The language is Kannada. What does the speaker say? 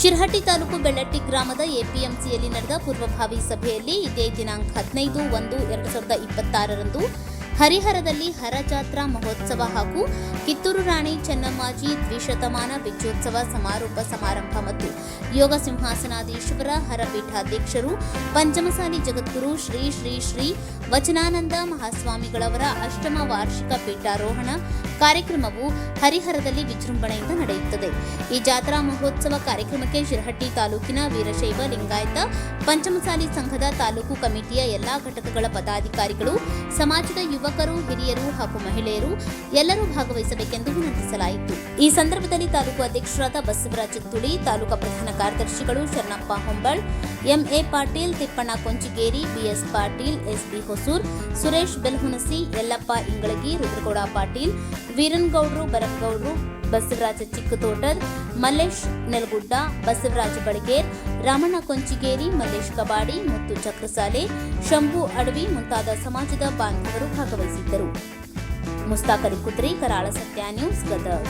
ಶಿರಹಟ್ಟಿ ತಾಲೂಕು ಬೆಳ್ಳಟ್ಟಿ ಗ್ರಾಮದ ಎಪಿಎಂಸಿಯಲ್ಲಿ ನಡೆದ ಪೂರ್ವಭಾವಿ ಸಭೆಯಲ್ಲಿ ಇದೇ ದಿನಾಂಕ ಹದಿನೈದು ಒಂದು ಎರಡು ಸಾವಿರದ ಇಪ್ಪತ್ತಾರರಂದು ಹರಿಹರದಲ್ಲಿ ಹರಜಾತ್ರಾ ಮಹೋತ್ಸವ ಹಾಗೂ ಕಿತ್ತೂರು ರಾಣಿ ಚೆನ್ನಮ್ಮಾಜಿ ದ್ವಿಶತಮಾನ ವಿಜಯೋತ್ಸವ ಸಮಾರೋಪ ಸಮಾರಂಭ ಮತ್ತು ಯೋಗ ಸಿಂಹಾಸನಾಧೀಶ್ವರ ಹರಪೀಠಾಧ್ಯಕ್ಷರು, ಪಂಚಮಸಾಲಿ ಜಗದ್ಗುರು ಶ್ರೀ ಶ್ರೀ ಶ್ರೀ ವಚನಾನಂದ ಮಹಾಸ್ವಾಮಿಗಳವರ ಅಷ್ಟಮ ವಾರ್ಷಿಕ ಪೀಠಾರೋಹಣ ಕಾರ್ಯಕ್ರಮವು ಹರಿಹರದಲ್ಲಿ ವಿಜೃಂಭಣೆಯಿಂದ ನಡೆಯುತ್ತದೆ. ಈ ಜಾತ್ರಾ ಮಹೋತ್ಸವ ಕಾರ್ಯಕ್ರಮಕ್ಕೆ ಶಿರಹಟ್ಟಿ ತಾಲೂಕಿನ ವೀರಶೈವ ಲಿಂಗಾಯತ, ಪಂಚಮಸಾಲಿ ಸಂಘದ ತಾಲೂಕು ಕಮಿಟಿಯ ಎಲ್ಲಾ ಘಟಕಗಳ ಪದಾಧಿಕಾರಿಗಳು, ಸಮಾಜದ ಯುವಕರು, ಹಿರಿಯರು ಹಾಗೂ ಮಹಿಳೆಯರು ಎಲ್ಲರೂ ಭಾಗವಹಿಸಬೇಕೆಂದು ವಿನಂತಿಸಲಾಯಿತು. ಈ ಸಂದರ್ಭದಲ್ಲಿ ತಾಲೂಕು ಅಧ್ಯಕ್ಷರಾದ ಬಸವರಾಜ ತುಳಿ, ತಾಲೂಕಾ ಪ್ರಧಾನ ಕಾರ್ಯದರ್ಶಿಗಳು Sharanappa Hombal, M A Patil, Tippanna Konchigeri, B S Patil, S B Hosur, Suresh Belhunasi, Yallappa Ingalagi, Rudragouda Patil, Veerangoudru Barapgoudru Basavaraja Chikkatotar Mallesh Nelagudda, Basavaraja Badager Ramanna Konchigeri, Mallesh Kabadi ಮತ್ತು ಚಕ್ರಸಾಲೆ, ಶಂಭು ಅಡವಿ ಮುಂತಾದ ಸಮಾಜದ ಬಾಂಧವರು ಭಾಗವಹಿಸಿದ್ದರು. ಮುಸ್ತಾಕರಿ ಕುದ್ರಿ, ಕರಾಳ ಸತ್ಯ ನ್ಯೂಸ್, ಗದಗ್.